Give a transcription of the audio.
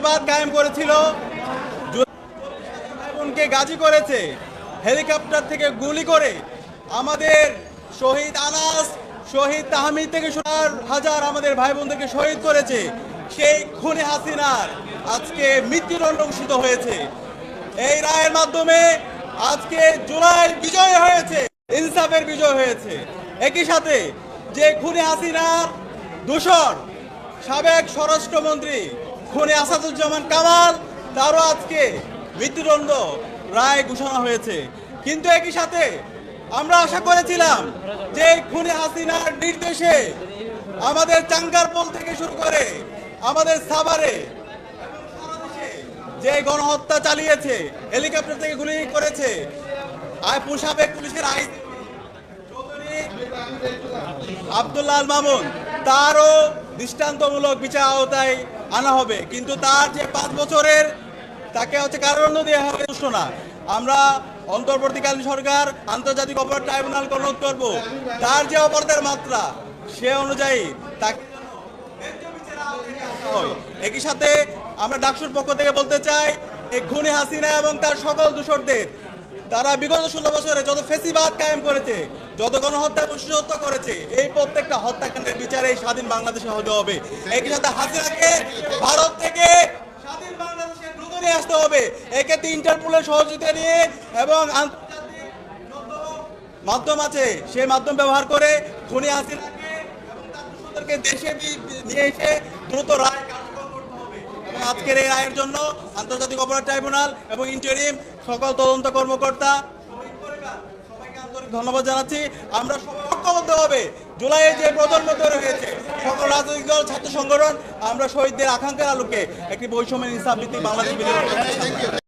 ফেসিবাদ কায়েম করেছিল। বোনকে গাজী করেছে। হেলিকপ্টার থেকে গুলি করে আমাদের শহীদ আনাস, শহীদ তাহমিদ থেকে সোনার হাজার আমাদের ভাই বোনদেরকে শহীদ করেছে। সেই খুনে হাসিনার আজকে মৃত্যুদণ্ড ঘোষিত হয়েছে। এই রায়ের মাধ্যমে আজকে জুলাই বিজয় হয়েছে, ইনসাফের বিজয় হয়েছে। একই সাথে যে খুনে হাসিনার দূষণ, সাবেক স্বরাষ্ট্রমন্ত্রী খুনে আসাদুজ্জামান কামাল, তারও আজকে মৃত্যুদণ্ড রায় ঘোষণা হয়েছে। কিন্তু একই সাথে আমরা আশা করেছিলাম যে খুনে হাসিনার নির্দেশে আমাদের চাঙ্গারপোল থেকে শুরু করে আমাদের সাভারে যে গণহত্যা চালিয়েছে, হেলিকপ্টার থেকে গুলি করেছে আয় সাবেক পুলিশের আই আব্দুল্লাহ মামুন, তারও দৃষ্টান্তমূলক বিচার আওতায় আনা হবে। কিন্তু তার যে পাঁচ বছরের, তাকে হচ্ছে কারণ দেওয়া হবে ঘোষণা। আমরা অন্তর্বর্তীকালীন সরকার, আন্তর্জাতিক অপরাধ ট্রাইব্যুনাল অনুরোধ করব। তার যে অপরাধের মাত্রা, সে অনুযায়ী তাকে একই সাথে আমরা ডাকসুর পক্ষ থেকে বলতে চাই খুনি হাসিনা এবং তার সকল দূষরদের তারা বিগত ষোলো বছরে যত ফেসিবাদ কায়েম করেছে, যত গণহত্যা হত্যা করেছে, এই প্রত্যেকটা হত্যাকাণ্ডের বিচারে এই স্বাধীন বাংলাদেশে হতে হবে। একই সাথে হাসিনাকে ভারত থেকে স্বাধীন বাংলাদেশে দ্রুত নিয়ে আসতে হবে। এক্ষেত্রে ইন্টারপোলের সহযোগিতা নিয়ে এবং মাধ্যম আছে সেই মাধ্যম ব্যবহার করে খুনি হাসিনাকে দেশে নিয়ে এসে দ্রুত রায় এবং আজকের এই রায়ের জন্য আন্তর্জাতিক অপরাধ ট্রাইব্যুনাল এবং ইন্টারিম সকল তদন্ত কর্মকর্তা ধন্যবাদ জানাচ্ছি আমরা সবাই ঐক্যবদ্ধ হবে জুলাইয়ে যে প্রজন্ম তৈরি হয়েছে, সকল রাজনৈতিক দল, ছাত্র সংগঠন, আমরা শহীদদের আকাঙ্ক্ষার আলোকে একটি বৈষম্যের ইনসাফ ভিত্তিক বাংলাদেশ।